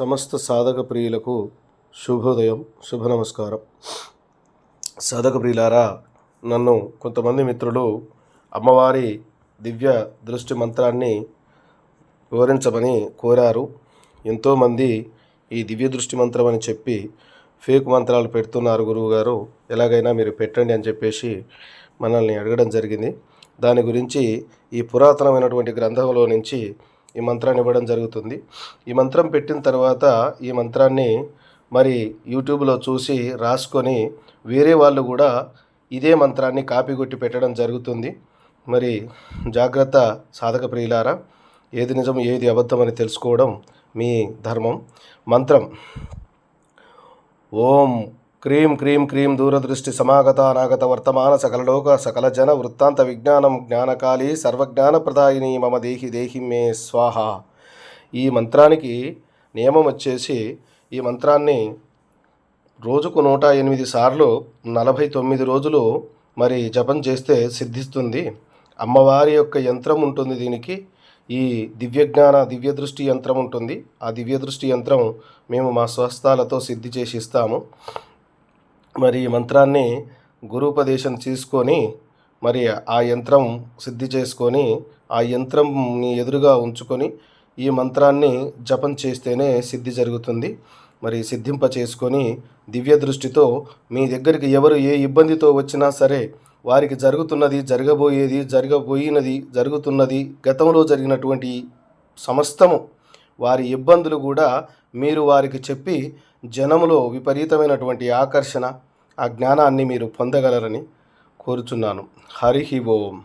సమస్త సాధక ప్రియులకు శుభోదయం శుభ నమస్కారం. సాధక ప్రియులారా నన్ను కొంతమంది మిత్రులు అమ్మవారి దివ్య దృష్టి మంత్రాన్ని వివరించమని కోరారు. ఎంతోమంది ఈ దివ్య దృష్టి మంత్రం అని చెప్పి ఫేక్ మంత్రాలు పెడుతున్నారు గురువుగారు. ఎలాగైనా మీరు పెట్టండి అని చెప్పేసి మనల్ని అడగడం జరిగింది. దాని గురించి ఈ పురాతనమైనటువంటి గ్రంథంలో నుంచి ఈ మంత్రాన్ని ఇవ్వడం జరుగుతుంది. ఈ మంత్రం పెట్టిన తర్వాత ఈ మంత్రాన్ని మరి యూట్యూబ్లో చూసి రాసుకొని వేరే వాళ్ళు కూడా ఇదే మంత్రాన్ని కాపీ కొట్టి పెట్టడం జరుగుతుంది. మరి జాగ్రత్త సాధక ప్రియులారా ఏది నిజం ఏది అబద్ధం అని తెలుసుకోవడం మీ ధర్మం. మంత్రం. ఓం క్రీం క్రీం క్రీం దూరదృష్టి సమాగత అనాగత వర్తమాన సకలలోక సకల జన వృత్తాంత విజ్ఞానం జ్ఞానకాళి సర్వజ్ఞాన ప్రదాయిని మమ దేహి దేహి మే స్వాహ. ఈ మంత్రానికి నియమం వచ్చేసి ఈ మంత్రాన్ని రోజుకు నూట ఎనిమిది సార్లు నలభై తొమ్మిది రోజులు మరి జపం చేస్తే సిద్ధిస్తుంది. అమ్మవారి యొక్క యంత్రం ఉంటుంది దీనికి. ఈ దివ్యజ్ఞాన దివ్యదృష్టి యంత్రం ఉంటుంది. ఆ దివ్యదృష్టి యంత్రం మేము మా స్వస్థాలతో సిద్ధి చేసి ఇస్తాము. మరి ఈ మంత్రాన్ని గురుపదేశం తీసుకొని మరి ఆ యంత్రం సిద్ధి చేసుకొని ఆ యంత్రంని ఎదురుగా ఉంచుకొని ఈ మంత్రాన్ని జపం చేస్తేనే సిద్ధి జరుగుతుంది. మరి సిద్ధింప చేసుకొని దివ్య దృష్టితో మీ దగ్గరికి ఎవరు ఏ ఇబ్బందితో వచ్చినా సరే వారికి జరుగుతున్నది జరగబోయేది జరగబోయినది జరుగుతున్నది గతంలో జరిగినటువంటి సమస్తము వారి ఇబ్బందులు కూడా మీరు వారికి చెప్పి జనములో విపరీతమైనటువంటి ఆకర్షణ ఆ జ్ఞానాన్ని మీరు పొందగలరని కోరుచున్నాను. హరి ఓం.